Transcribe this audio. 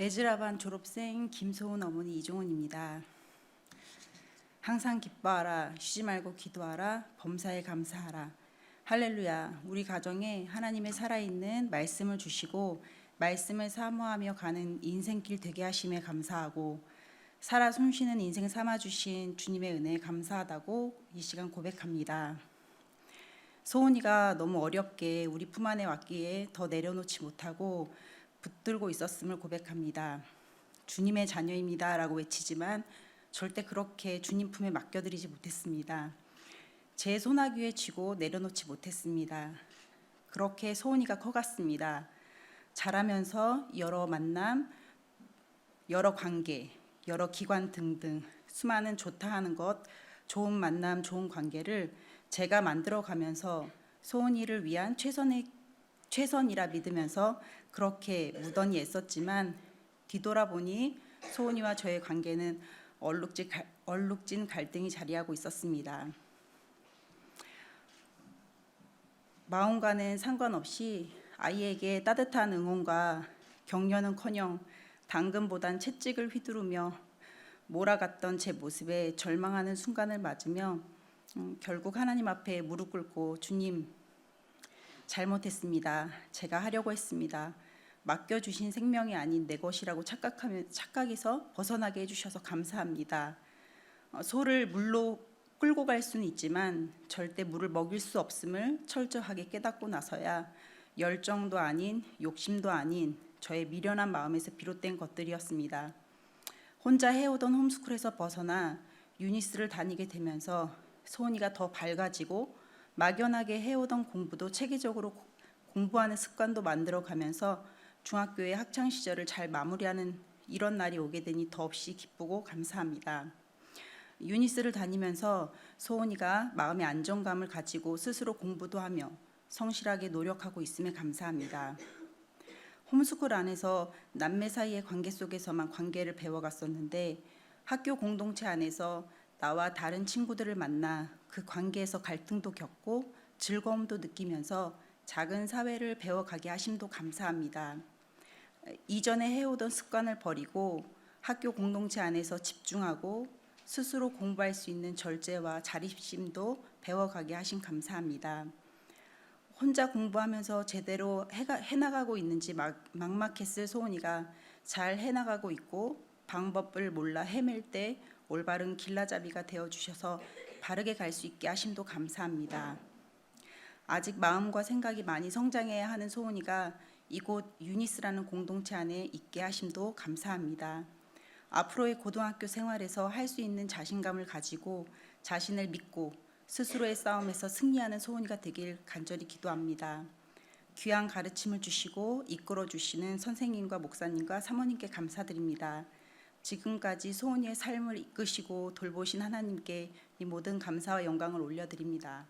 에즈라반 졸업생 김소은 어머니 이종훈입니다. 항상 기뻐하라, 쉬지 말고 기도하라, 범사에 감사하라. 할렐루야, 우리 가정에 하나님의 살아있는 말씀을 주시고 말씀을 사모하며 가는 인생길 되게 하심에 감사하고 살아 숨쉬는 인생 삼아 주신 주님의 은혜에 감사하다고 이 시간 고백합니다. 소은이가 너무 어렵게 우리 품 안에 왔기에 더 내려놓지 못하고 붙들고 있었음을 고백합니다. 주님의 자녀입니다라고 외치지만 절대 그렇게 주님 품에 맡겨드리지 못했습니다. 제 소나귀에 쥐고 내려놓지 못했습니다. 그렇게 소은이가 커갔습니다. 자라면서 여러 만남, 여러 관계, 여러 기관 등등 수많은 좋다 하는 것, 좋은 만남, 좋은 관계를 제가 만들어 가면서 소은이를 위한 최선의 최선이라 믿으면서 그렇게 무던히 애썼지만 뒤돌아보니 소은이와 저의 관계는 얼룩진, 갈- 얼룩진 갈등이 자리하고 있었습니다. 마음과는 상관없이 아이에게 따뜻한 응원과 격려는커녕 당근보단 채찍을 휘두르며 몰아갔던 제 모습에 절망하는 순간을 맞으며 음, 결국 하나님 앞에 무릎 꿇고 주님 잘못했습니다. 제가 하려고 했습니다. 맡겨주신 생명이 아닌 내 것이라고 착각하면 착각에서 벗어나게 해주셔서 감사합니다. 어, 소를 물로 끌고 갈 수는 있지만 절대 물을 먹일 수 없음을 철저하게 깨닫고 나서야 열정도 아닌 욕심도 아닌 저의 미련한 마음에서 비롯된 것들이었습니다. 혼자 해오던 홈스쿨에서 벗어나 유니스를 다니게 되면서 소은이가 더 밝아지고 막연하게 해오던 공부도 체계적으로 고- 공부하는 습관도 만들어 가면서 중학교의 학창 시절을 잘 마무리하는 이런 날이 오게 되니 더없이 기쁘고 감사합니다. 유니스를 다니면서 소은이가 마음의 안정감을 가지고 스스로 공부도 하며 성실하게 노력하고 있음에 감사합니다. 홈스쿨 안에서 남매 사이의 관계 속에서만 관계를 배워갔었는데 학교 공동체 안에서 나와 다른 친구들을 만나 그 관계에서 갈등도 겪고 즐거움도 느끼면서 작은 사회를 배워가게 하심도 감사합니다. 이전에 해오던 습관을 버리고 학교 공동체 안에서 집중하고 스스로 공부할 수 있는 절제와 자립심도 배워가게 하심 감사합니다. 혼자 공부하면서 제대로 해가, 해나가고 있는지 막, 막막했을 소은이가 잘 해나가고 있고 방법을 몰라 헤맬 때 올바른 길라잡이가 되어 주셔서 바르게 갈 수 있게 하심도 감사합니다. 아직 마음과 생각이 많이 성장해야 하는 소은이가 이곳 유니스라는 공동체 안에 있게 하심도 감사합니다. 앞으로의 고등학교 생활에서 할 수 있는 자신감을 가지고 자신을 믿고 스스로의 싸움에서 승리하는 소은이가 되길 간절히 기도합니다. 귀한 가르침을 주시고 이끌어 주시는 선생님과 목사님과 사모님께 감사드립니다. 지금까지 소은이의 삶을 이끄시고 돌보신 하나님께 이 모든 감사와 영광을 올려드립니다.